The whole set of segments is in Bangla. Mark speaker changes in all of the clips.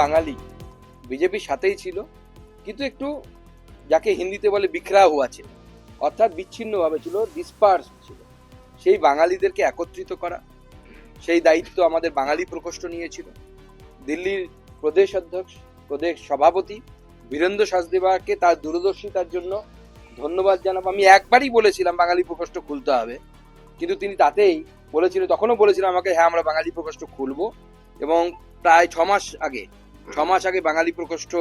Speaker 1: বাঙালি। বিজেপির সাথেই ছিল, কিন্তু একটু যাকে হিন্দিতে বলে বিখরা ছিল অর্থাৎ বিচ্ছিন্নভাবে ছিল ডিসপার্স ছিল। সেই বাঙালিদেরকে একত্রিত করা, সেই দায়িত্ব আমাদের বাঙালি প্রকোষ্ঠ নিয়েছিল। দিল্লির প্রদেশ অধ্যক্ষ, প্রদেশ সভাপতি বীরেন্দ্র সাজদেবাকে তার দূরদর্শিতার জন্য ধন্যবাদ জানাব। আমি একবারই বলেছিলাম, বাঙালি প্রকোষ্ঠ খুলতে হবে। কিন্তু তিনি তাতেই বলেছিল, তখনও বলেছিলেন আমাকে হ্যাঁ আমরা বাঙালি প্রকোষ্ঠ খুলবো। এবং প্রায় ছ মাস আগে ছ মাস আগে বাঙালি প্রকোষ্ঠ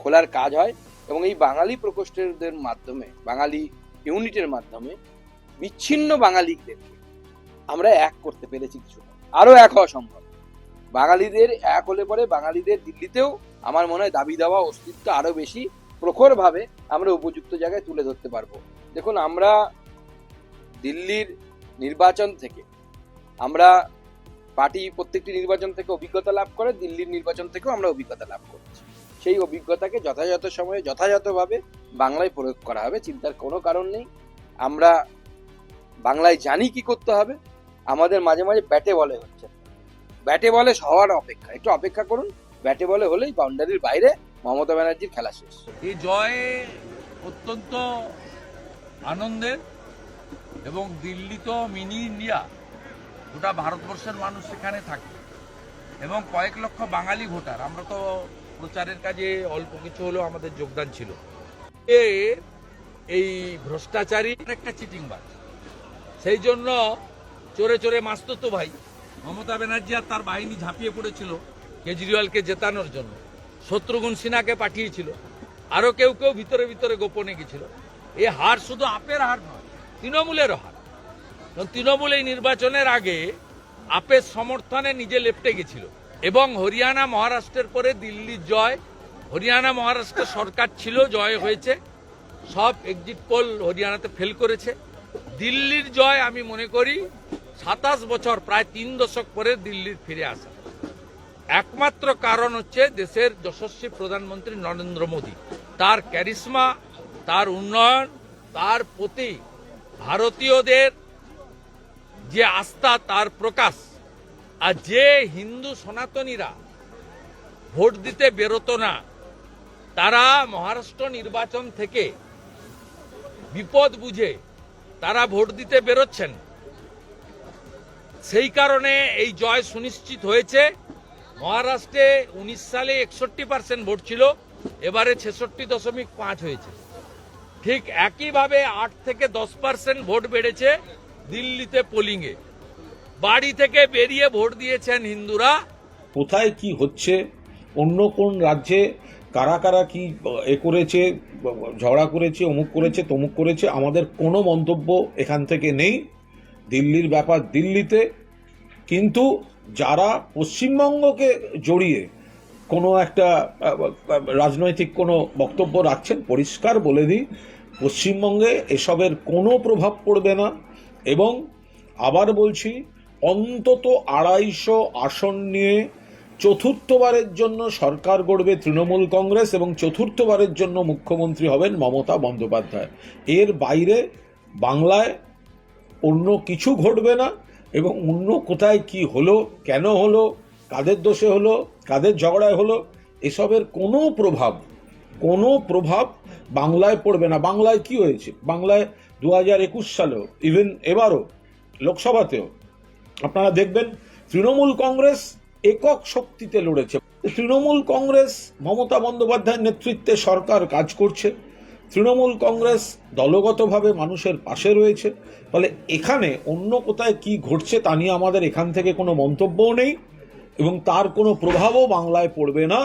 Speaker 1: খোলার কাজ হয় এবং এই বাঙালি প্রকোষ্ঠের মাধ্যমে, বাঙালি ইউনিটের মাধ্যমে বিচ্ছিন্ন বাঙালিদেরকে আমরা এক করতে পেরেছি কিছু আরও এক হওয়া সম্ভব। বাঙালিদের এক হলে পরে বাঙালিদের দিল্লিতেও আমার মনে হয় দাবি দেওয়া অস্তিত্ব আরও বেশি প্রখরভাবে আমরা উপযুক্ত জায়গায় তুলে ধরতে পারব। দেখুন, আমরা দিল্লির নির্বাচন থেকে আমরা পার্টি প্রত্যেকটি নির্বাচন থেকে অভিজ্ঞতা লাভ করে, দিল্লির নির্বাচন থেকেও আমরা অভিজ্ঞতা লাভ করেছি। সেই অভিজ্ঞতাকে যথাযথ সময়ে যথাযথভাবে বাংলায় প্রয়োগ করা হবে, চিন্তার কোনো কারণ নেই। আমরা বাংলায় জানি কি করতে হবে, আমাদের মাঝে মাঝে ব্যাটে বলে হচ্ছে। ব্যাটে বলে হওয়ার অপেক্ষা, একটু অপেক্ষা করুন, ব্যাটে বলে হলেই বাউন্ডারির বাইরে মমতা ব্যানার্জির খেলা শেষ।
Speaker 2: এই জয় অত্যন্ত আনন্দের এবং দিল্লি তো মিনি ইন্ডিয়া। গোটা ভারতবর্ষের মানুষ সেখানে থাকে। এবং কয়েক লক্ষ বাঙালি ভোটার। আমরা তো প্রচারের কাজে অল্প কিছু হলেও আমাদের যোগদান ছিল। এ এই ভ্রষ্টাচারী একটা চিটিংবাজ। সেই জন্য চোরে চোরে মাস্ততো ভাই। মমতা ব্যানার্জি আর তার বাহিনী ঝাঁপিয়ে পড়েছিল কেজরিওয়ালকে জেতানোর জন্য। শত্রুঘ্ন সিনহাকে পাঠিয়েছিল। আরও কেউ কেউ ভিতরে ভিতরে গোপনে গেছিল। এ হার শুধু আপের হার নয়, তৃণমূলেরও হার। তৃণমূল এই নির্বাচনের আগে আপের সমর্থনে নিজে লেপটে গেছিল। এবং হরিয়ানা মহারাষ্ট্রের পরে দিল্লির জয়, হরিয়ানা মহারাষ্ট্র সরকার ছিল, জয় হয়েছে। সব এক্সিট পোল হরিয়ানাতে ফেল করেছে। দিল্লির জয় আমি মনে করি সাতাশ বছর, প্রায় তিন দশক পরে দিল্লির ফিরে আসা। একমাত্র কারণ হচ্ছে দেশের যশস্বী প্রধানমন্ত্রী নরেন্দ্র মোদী। তার ক্যারিসমা তার উন্নয়ন, তার প্রতি ভারতীয়দের যে আস্থা তার প্রকাশ। আর যে হিন্দু সনাতনীরা ভোট দিতে বেরোতো না, তারা মহারাষ্ট্র নির্বাচন থেকে বিপদ বুঝে তারা ভোট দিতে বেরোচ্ছেন। সেই কারণে এই জয় সুনিশ্চিত হয়েছে। মহারাষ্ট্রে উনিশ সালে একষট্টি পার্সেন্ট ভোট ছিল, এবারে ছেষট্টি দশমিক পাঁচ হয়েছে। ঠিক একইভাবে আট থেকে দশ পার্সেন্ট ভোট বেড়েছে দিল্লিতে পোলিংয়ে বাড়ি থেকে বেরিয়ে ভোট দিয়েছেন হিন্দুরা।
Speaker 3: কোথায় কি হচ্ছে? অন্য কোন রাজ্যে কারা কারা কি এ করেছে, ঝগড়া করেছে, অমুক করেছে, তমুক করেছে, আমাদের কোনো মন্তব্য এখান থেকে নেই। দিল্লির ব্যাপার দিল্লিতে। কিন্তু যারা পশ্চিমবঙ্গকে জড়িয়ে কোনো একটা রাজনৈতিক কোনো বক্তব্য রাখছেন, পরিষ্কার বলে দিই, পশ্চিমবঙ্গে এসবের কোনো প্রভাব পড়বে না। এবং আবার বলছি, অন্তত আড়াইশো আসন নিয়ে চতুর্থবারের জন্য সরকার গড়বে তৃণমূল কংগ্রেস এবং চতুর্থবারের জন্য মুখ্যমন্ত্রী হবেন মমতা বন্দ্যোপাধ্যায়। এর বাইরে বাংলায় অন্য কিছু ঘটবে না এবং অন্য কোথায় কি হলো, কেন হলো, কাদের দোষে হলো, কাদের ঝগড়ায় হলো, এসবের কোনো প্রভাব কোনো প্রভাব বাংলায় পড়বে না। বাংলায় কি হয়েছে? বাংলায় দু হাজার একুশ সালেও ইভেন এবারও লোকসভাতেও, আপনারা দেখবেন তৃণমূল কংগ্রেস একক শক্তিতে লড়েছে। তৃণমূল কংগ্রেস মমতা বন্দ্যোপাধ্যায়ের নেতৃত্বে সরকার কাজ করছে। তৃণমূল কংগ্রেস দলগতভাবে মানুষের পাশে রয়েছে। ফলে এখানে অন্য কোথায় কি ঘটছে তা নিয়ে আমাদের এখান থেকে কোনো মন্তব্যও নেই এবং তার কোনো প্রভাবও বাংলায় পড়বে না।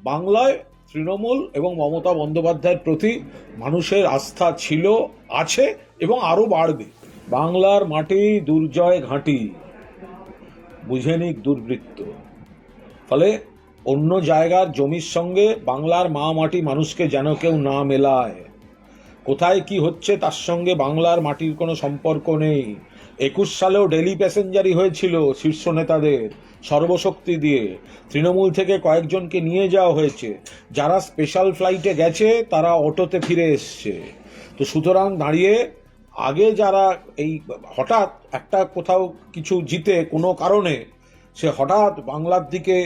Speaker 3: বাংলায় তৃণমূল এবং মমতা বন্দ্যোপাধ্যায়ের প্রতি মানুষের আস্থা ছিল, আছে এবং আরও বাড়বে। বাংলার মাটি দুর্জয় ঘাঁটি, বুঝে নিক দুর্বৃত্ত। ফলে অন্য জায়গার জমির সঙ্গে বাংলার মা মাটি মানুষকে যেন কেউ না মেলায়। কোথায় কি হচ্ছে তার সঙ্গে বাংলার মাটির কোনো সম্পর্ক নেই। একুশ সালেও ডেলি প্যাসেঞ্জারই হয়েছিল শীর্ষ নেতাদের সর্বশক্তি দিয়ে। তৃণমূল থেকে কয়েকজনকে নিয়ে যাওয়া হয়েছে। যারা স্পেশাল ফ্লাইটে গেছে, তারা অটোতে ফিরে এসছে। তো সুতরাং দাঁড়িয়ে আগে যারা এই হঠাৎ একটা কোথাও কিছু জিতে কোনো কারণে, সে হঠাৎ বাংলার দিকে,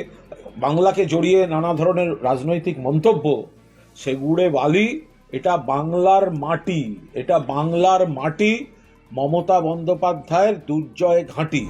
Speaker 3: বাংলাকে জড়িয়ে নানা ধরনের রাজনৈতিক মন্তব্য সেগুড়ে বালি, এটা বাংলার মাটি, এটা বাংলার মাটি মমতা বন্দ্যোপাধ্যায়ের দুর্জয় ঘাঁটি।